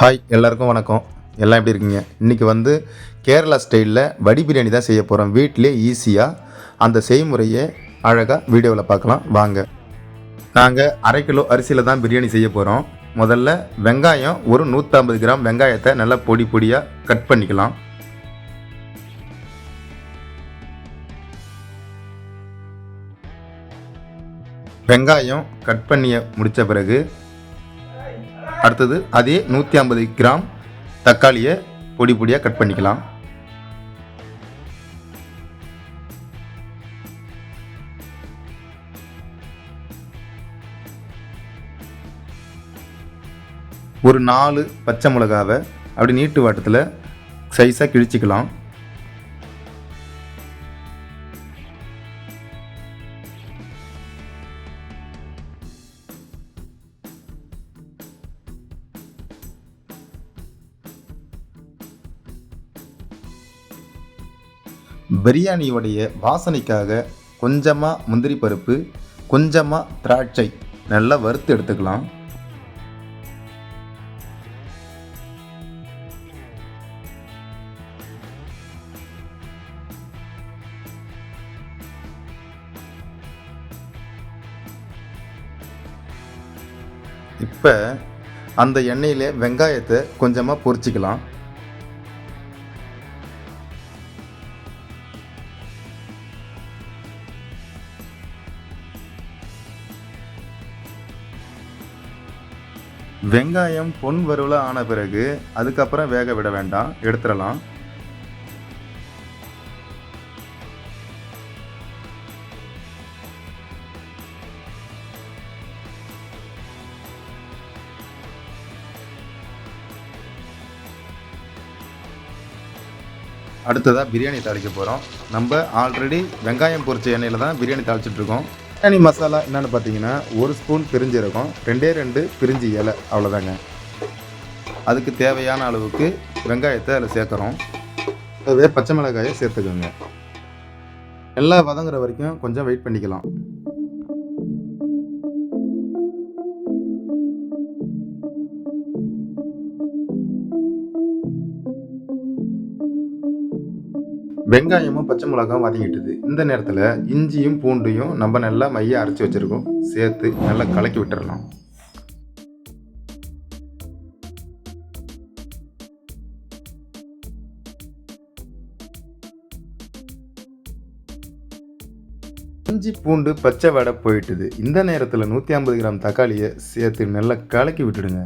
Hi எல்லாருக்கும் வணக்கம். எல்லாம் எப்படி இருக்கீங்க? இன்றைக்கி வந்து கேரளா ஸ்டைலில் வடி பிரியாணி தான் செய்ய போகிறோம் வீட்டிலே ஈஸியாக அந்த செய்முறையை அழகாக வீடியோவில் பார்க்கலாம். வாங்க. நாங்கள் அரை கிலோ அரிசியில் தான் பிரியாணி செய்ய போகிறோம் முதல்ல வெங்காயம் ஒரு நூற்றம்பது கிராம் வெங்காயத்தை நல்லா பொடி பொடியாக கட் பண்ணிக்கலாம். வெங்காயம் கட் பண்ணிய முடித்த பிறகு அடுத்தது அதே நூற்றி ஐம்பது கிராம் தக்காளியை பொடி பொடியாக கட் பண்ணிக்கலாம். ஒரு நாலு பச்சை மிளகாவை அப்படி நீட்டு வாட்டத்தில் சைஸாக கிழிச்சிக்கலாம். பிரியாணியோடைய வாசனைக்காக கொஞ்சமாக முந்திரி பருப்பு கொஞ்சமாக திராட்சை. நல்லா வறுத்து எடுத்துக்கலாம். இப்போ அந்த எண்ணெயில் வெங்காயத்தை கொஞ்சமாக பொரிச்சிக்கலாம். வெங்காயம் பொன் வறுவல ஆன பிறகு அதுக்கப்புறம் வேக விட வேண்டாம். எடுத்துடலாம். அடுத்ததாக பிரியாணி தாளிக்க போகிறோம் நம்ம ஆல்ரெடி வெங்காயம் பொரிச்ச எண்ணெயில் தான் பிரியாணி தாளிச்சிட்ருக்கோம் பிரியாணி மசாலா என்னென்னு பார்த்தீங்கன்னா ஒரு ஸ்பூன் பிரிஞ்சிருக்கும் ரெண்டே ரெண்டு பிரிஞ்சி இலை அவ்வளோதாங்க அதுக்கு தேவையான அளவுக்கு வெங்காயத்தை அதில் சேர்க்குறோம். அதுவே பச்சை மிளகாயை சேர்த்துக்கோங்க. எல்லாம் வதங்குற வரைக்கும் கொஞ்சம் வெயிட் பண்ணிக்கலாம். வெங்காயமும் பச்சை மிளகாவும் வதங்கிட்டுது. இந்த நேரத்தில் இஞ்சியும் பூண்டையும் நம்ம நல்லா மைய அரைச்சி வச்சுருக்கோம். சேர்த்து நல்லா கலக்கி விட்டுறலாம். இஞ்சி பூண்டு பச்சை வடை போயிட்டுது. இந்த நேரத்தில் நூற்றி ஐம்பது கிராம் தக்காளியை சேர்த்து நல்லா கலக்கி விட்டுடுங்க.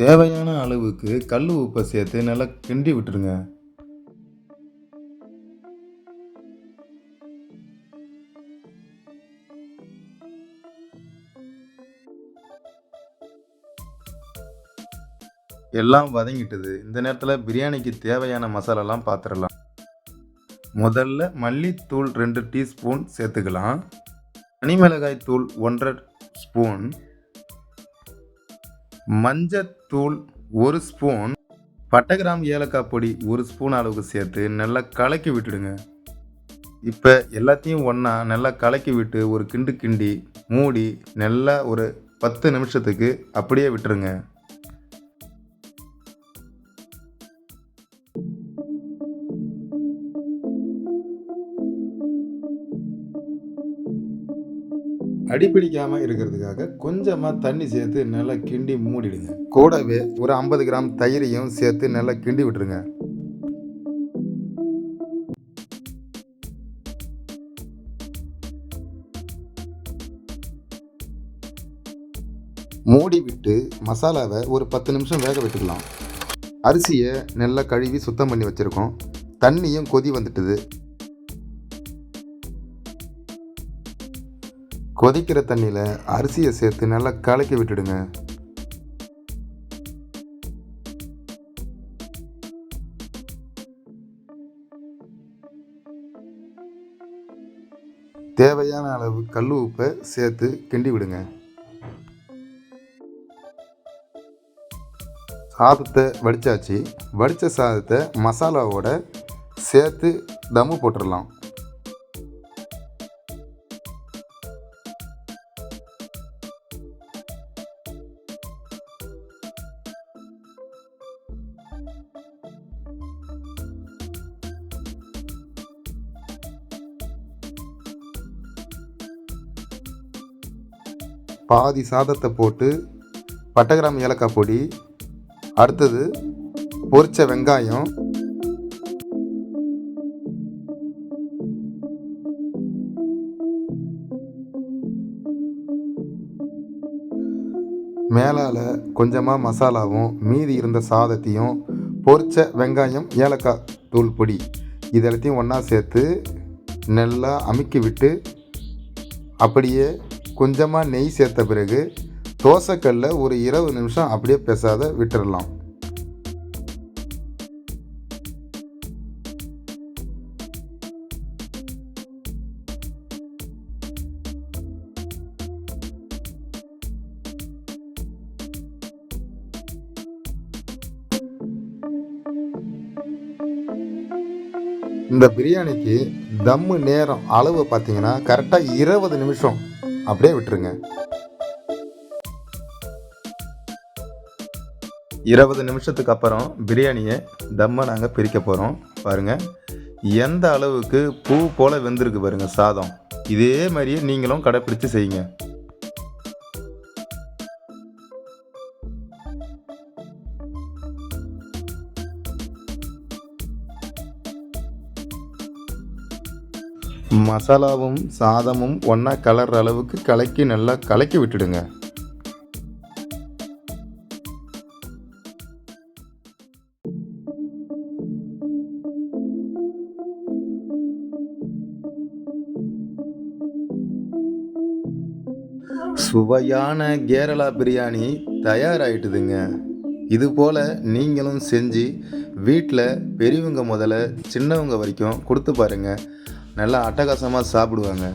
தேவையான அளவுக்கு கல் உப்பை சேர்த்து நல்லா கிண்டி விட்டுருங்க. எல்லாம் வதங்கிட்டது. இந்த நேரத்தில் பிரியாணிக்கு தேவையான மசாலாலாம் பார்த்துடலாம் முதல்ல மல்லித்தூள் ரெண்டு டீஸ்பூன் சேர்த்துக்கலாம். தனிமிளகாய் தூள் ஒன்றரை ஸ்பூன். மஞ்சத்தூள் ஒரு ஸ்பூன் பட்டை கிராம் ஏலக்காய் பொடி ஒரு ஸ்பூன் அளவுக்கு சேர்த்து நல்லா கலக்கி விட்டுடுங்க. இப்போ எல்லாத்தையும் ஒன்றா நல்லா கலக்கி விட்டு ஒரு கிண்டு கிண்டி மூடி நல்லா ஒரு பத்து நிமிஷத்துக்கு அப்படியே விட்டுருங்க. அடிப்பிடிக்காமல் இருக்கிறதுக்காக கொஞ்சமாக தண்ணி சேர்த்து நல்லா கிண்டி மூடிடுங்க. கூடவே ஒரு ஐம்பது கிராம் தயிரையும் சேர்த்து நல்லா கிண்டி விட்டுருங்க. மூடி விட்டு மசாலாவை ஒரு பத்து நிமிஷம் வேக விட்டுக்கலாம் அரிசியை நல்லா கழுவி சுத்தம் பண்ணி வச்சுருக்கோம். தண்ணியும் கொதி வந்துட்டுது. கொதிக்கிற தண்ணியில் அரிசியை சேர்த்து நல்லா கலக்கி விட்டுடுங்க. தேவையான அளவு கல் உப்பை சேர்த்து கிண்டி விடுங்க. சாதத்தை வடித்தாச்சு வடித்த சாதத்தை மசாலாவோட சேர்த்து தம்மு போட்டுடலாம் பாதி சாதத்தை போட்டு பட்டகிராம் ஏலக்காய் பொடி அடுத்தது பொரிச்ச வெங்காயம் மேலால் கொஞ்சமாக மசாலாவும் மீதி இருந்த சாதத்தையும் பொரிச்ச வெங்காயம் ஏலக்காய் தூள் பொடி இது எல்லாத்தையும் ஒன்றா சேர்த்து நல்லா அமுக்கி விட்டு அப்படியே கொஞ்சமாக நெய் சேர்த்த பிறகு தோசைக்கல்ல ஒரு இருபது நிமிஷம் அப்படியே பெசாத விட்டுறலாம். இந்த பிரியாணிக்கு தம்மு நேரம் அளவு பார்த்தீங்கன்னா கரெக்டாக இருபது நிமிஷம். அப்படியே விட்டுருங்க. இருபது நிமிஷத்துக்கு அப்புறம் பிரியாணியை தம்மை நாங்கள் பிரிக்க போகிறோம் பாருங்கள் எந்த அளவுக்கு பூ போல் வெந்திருக்கு பாருங்கள் சாதம். இதே மாதிரியே நீங்களும் கடைப்பிடித்து செய்யுங்க. மசாலாவும் சாதமும் ஒன்றா கலர்ற அளவுக்கு கலக்கி நல்லா கலக்கி விட்டுடுங்க. சுவையான கேரளா பிரியாணி தயாராகிட்டுதுங்க இது போல் நீங்களும் செஞ்சு வீட்டில் பெரியவங்க முதல்ல சின்னவங்க வரைக்கும் கொடுத்து பாருங்கள் நல்லா அட்டகாசமாக சாப்பிடுவாங்க.